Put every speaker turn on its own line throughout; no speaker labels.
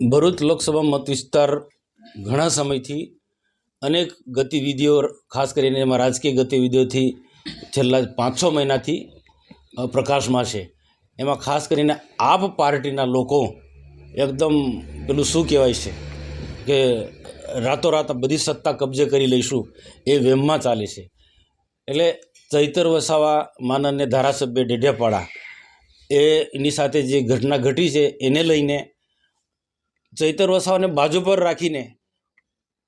ભરૂચ લોકસભા મત વિસ્તાર ઘણા સમયથી અનેક ગતિવિધિઓ, ખાસ કરીને એમાં રાજકીય ગતિવિધિઓથી છેલ્લા પાંચ છ મહિનાથી પ્રકાશમાં છે. એમાં ખાસ કરીને આપ પાર્ટીના લોકો એકદમ પેલું શું કહેવાય છે કે રાતોરાત બધી સત્તા કબજે કરી લઈશું એ વેમમાં ચાલે છે. એટલે ચૈતર વસાવા માનન્ય ધારાસભ્ય ડેઢિયાપાડા એની સાથે જે ઘટના ઘટી છે એને લઈને ચૈતર વસાવાને બાજુ પર રાખીને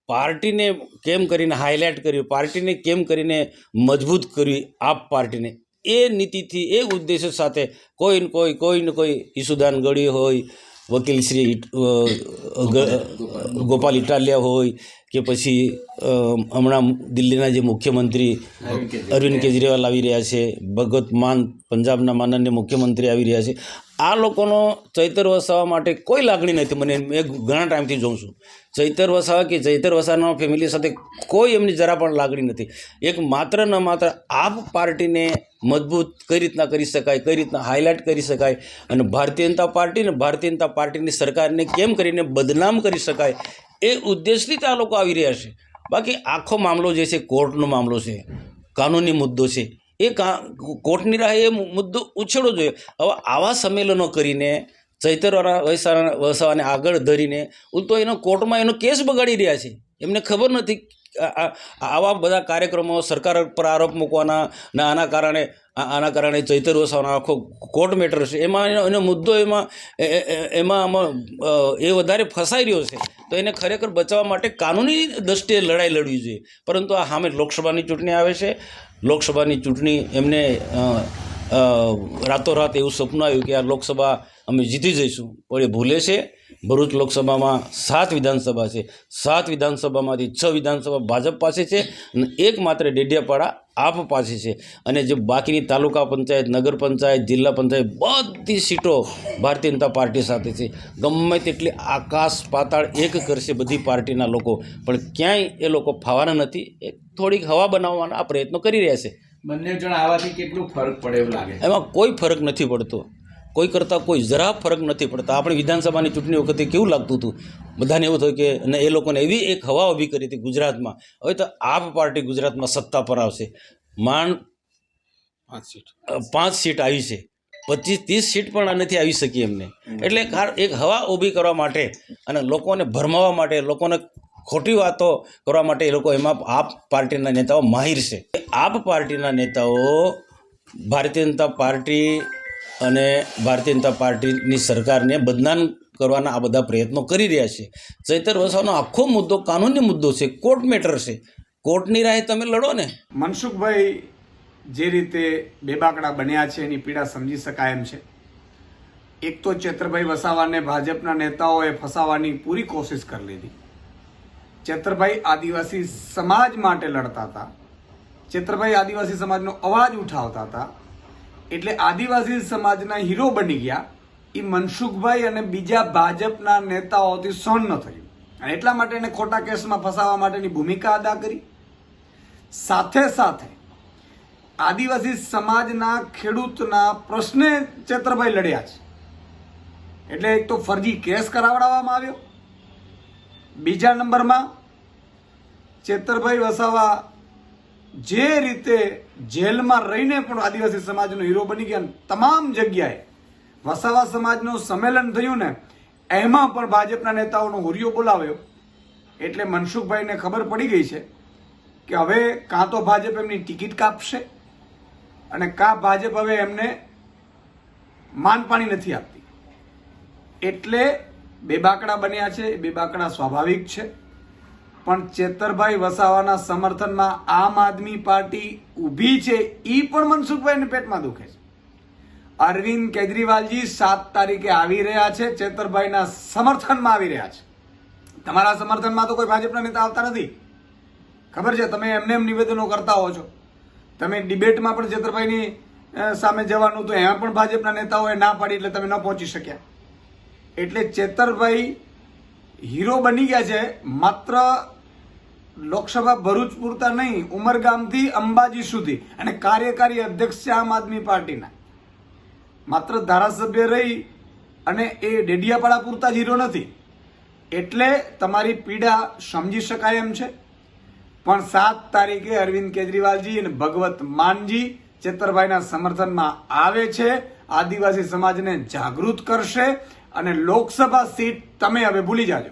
પાર્ટીને કેમ કરીને હાઇલાઇટ કર્યું પાર્ટીને કેમ કરીને મજબૂત કરવી આપ પાર્ટીને? એ નીતિથી એ ઉદ્દેશ્ય સાથે કોઈ ને કોઈ કોઈ ને કોઈ ઈસુદાન ગળી હોય વકીલ શ્રી ગોપાલ ઇટાલિયા હોય કે પછી હમણાં દિલ્હીના જે મુખ્યમંત્રી અરવિંદ કેજરીવાલ આવી રહ્યા છે ભગત માન પંજાબના માનનીય મુખ્યમંત્રી આવી રહ્યા છે. આ લોકોનો ચૈતર વસાવા માટે કોઈ લાગણી નથી. મને મેં ઘણા ટાઈમથી જોઉં છું. ચૈતર વસાવા કે ચૈતર વસાવાના ફેમિલી સાથે કોઈ એમની જરા પણ લાગણી નથી. એક માત્ર ન માત્ર આપ પાર્ટીને મજબૂત કઈ રીતના કરી શકાય, કઈ રીતના હાઇલાઇટ કરી શકાય અને ભારતીય જનતા પાર્ટી ને ભારતીય જનતા પાર્ટીની સરકારને કેમ કરીને બદનામ કરી શકાય એ ઉદ્દેશથી જ આ લોકો આવી રહ્યા છે. બાકી આખો મામલો જે છે, કોર્ટનો મામલો છે, કાનૂની મુદ્દો છે એ કા કોર્ટની રાહે એ મુદ્દો ઉછેડવો જોઈએ. હવે આવા સંમેલનો કરીને ચૈતરવાળા વૈસાવાને આગળ ધરીને ઉલતો એનો કોર્ટમાં એનો કેસ બગાડી રહ્યા છે. એમને ખબર નથી આવા બધા કાર્યક્રમો સરકાર પર આરોપ મૂકવાના ને આના કારણે આના કારણે ચૈતર વસાવાનો આખો કોર્ટ મેટર છે. એમાં એનો મુદ્દો એમાં એમાં આમાં એ વધારે ફસાઈ રહ્યો છે. તો એને ખરેખર બચાવવા માટે કાનૂની દ્રષ્ટિએ લડાઈ લડવી જોઈએ. પરંતુ આ સામે લોકસભાની ચૂંટણી આવે છે. લોકસભાની ચૂંટણી એમને રાતોરાત એવું સપનું આવ્યું કે આ લોકસભા અમે જીતી જઈશું. પણ એ ભૂલે છે. ભરૂચ લોકસભામાં સાત વિધાનસભા છે. સાત વિધાનસભામાંથી છ વિધાનસભા ભાજપ પાસે છે અને એકમાત્ર ડેડિયાપાડા આપ પાસે છે. અને જે બાકીની તાલુકા પંચાયત નગર પંચાયત જિલ્લા પંચાયત બધી સીટો ભારતીય જનતા પાર્ટી સાથે છે. ગમે તેટલી આકાશ પાતાળ એક કરશે બધી પાર્ટીના લોકો. પણ ક્યાંય એ લોકો ફાવાના નથી. એ થોડીક હવા બનાવવાના આ પ્રયત્નો કરી રહ્યા છે.
બંને જણ આવાથી કેટલું ફરક પડે એવું લાગે
એમાં કોઈ ફરક નથી પડતો. કોઈ કરતાં કોઈ જરા ફરક નથી પડતા. આપણે વિધાનસભાની ચૂંટણી વખતે કેવું લાગતું હતું? બધાને એવું થયું કે અને એ લોકોને એવી એક હવા ઊભી કરી હતી ગુજરાતમાં. હવે તો આપ પાર્ટી ગુજરાતમાં સત્તા પર આવશે. માંડ
પાંચ સીટ.
પાંચ સીટ આવી છે. પચીસ ત્રીસ સીટ પણ નથી આવી શકી એમને. એટલે એક હવા ઊભી કરવા માટે અને લોકોને ભરમાવવા માટે લોકોને ખોટી વાતો કરવા માટે એ લોકો એમાં આપ પાર્ટીના નેતાઓ માહિર છે. આપ પાર્ટીના નેતાઓ ભારતીય જનતા પાર્ટી અને ભારતીય જનતા પાર્ટીની સરકારને બદનામ કરવાના આ બધા પ્રયત્નો કરી રહ્યા છે. ચૈતર વસાવાનો આખો મુદ્દો કાનૂની મુદ્દો છે, કોર્ટ મેટર છે. કોર્ટની રાહે તમે લડો ને.
મનસુખભાઈ જે રીતે બેબાકડા બન્યા છે, એની પીડા સમજી શકાય એમ છે. એક તો ચેતરભાઈ વસાવાને ભાજપના નેતાઓએ ફસાવાની પૂરી કોશિશ કરી લીધી. ચેતરભાઈ આદિવાસી સમાજ માટે લડતા હતા. ચેતરભાઈ આદિવાસી સમાજનો અવાજ ઉઠાવતા હતા. એટલે આદિવાસી સમાજના હીરો બની ગયા. એ મનસુખભાઈ અને બીજા ભાજપના નેતાઓથી સહન ન થયું. અને એટલા માટે એને ખોટા કેસમાં ફસાવવા માટેની ભૂમિકા અદા કરી. સાથે સાથે આદિવાસી સમાજના ખેડૂતના પ્રશ્ને ચેતરભાઈ લડ્યા છે. એટલે એક તો ફરજી કેસ કરાવડાવવામાં આવ્યો. બીજા નંબરમાં ચેતરભાઈ વસાવા જે રીતે જેલમાં રહીને પણ આદિવાસી સમાજનો હીરો બની ગયા તમામ જગ્યાએ વસાવા સમાજનું સંમેલન થયું ને, એમાં પણ ભાજપના નેતાઓનો હુરિયો બોલાવ્યો. એટલે મનસુખભાઈને ખબર પડી ગઈ છે કે હવે કાં તો ભાજપ એમની ટિકિટ કાપશે અને કાં ભાજપ હવે એમને માનપાણી નથી આપતી. એટલે બે બાકડા બન્યા છે એ બેબાકડા સ્વાભાવિક છે. પણ ચેતરભાઈ વસાવાના સમર્થનમાં આમ આદમી પાર્ટી ઊભી છે એ પણ મનસુખભાઈને પેટમાં દુખે છે. અરવિંદ કેજરીવાલજી સાત તારીખે આવી રહ્યા છે, ચેતરભાઈના સમર્થનમાં આવી રહ્યા છે. તમારા સમર્થનમાં તો કોઈ ભાજપના નેતા આવતા નથી. ખબર છે, તમે એમને એમ નિવેદનો કરતા હો છો. તમે ડિબેટમાં પણ ચેતરભાઈની સામે જવાનું તો એમાં પણ ભાજપના નેતાઓએ ના પાડી એટલે તમે ન પહોંચી શક્યા. એટલે ચેતરભાઈ હીરો બની ગયા છે, માત્ર લોકસભા ભરૂચ પૂરતા નહીં, ઉમરગામથી અંબાજી સુધી. અને કાર્યકારી અધ્યક્ષ છે આમ આદમી પાર્ટીના. માત્ર ધારાસભ્ય રહી અને એ ડેડિયાપાડા પૂરતા જ નથી. એટલે તમારી પીડા સમજી શકાય એમ છે. પણ સાત તારીખે અરવિંદ કેજરીવાલજી અને ભગવત માનજી ચેતરભાઈના સમર્થનમાં આવે છે. આદિવાસી સમાજને જાગૃત કરશે અને લોકસભા સીટ તમે હવે ભૂલી જાજો.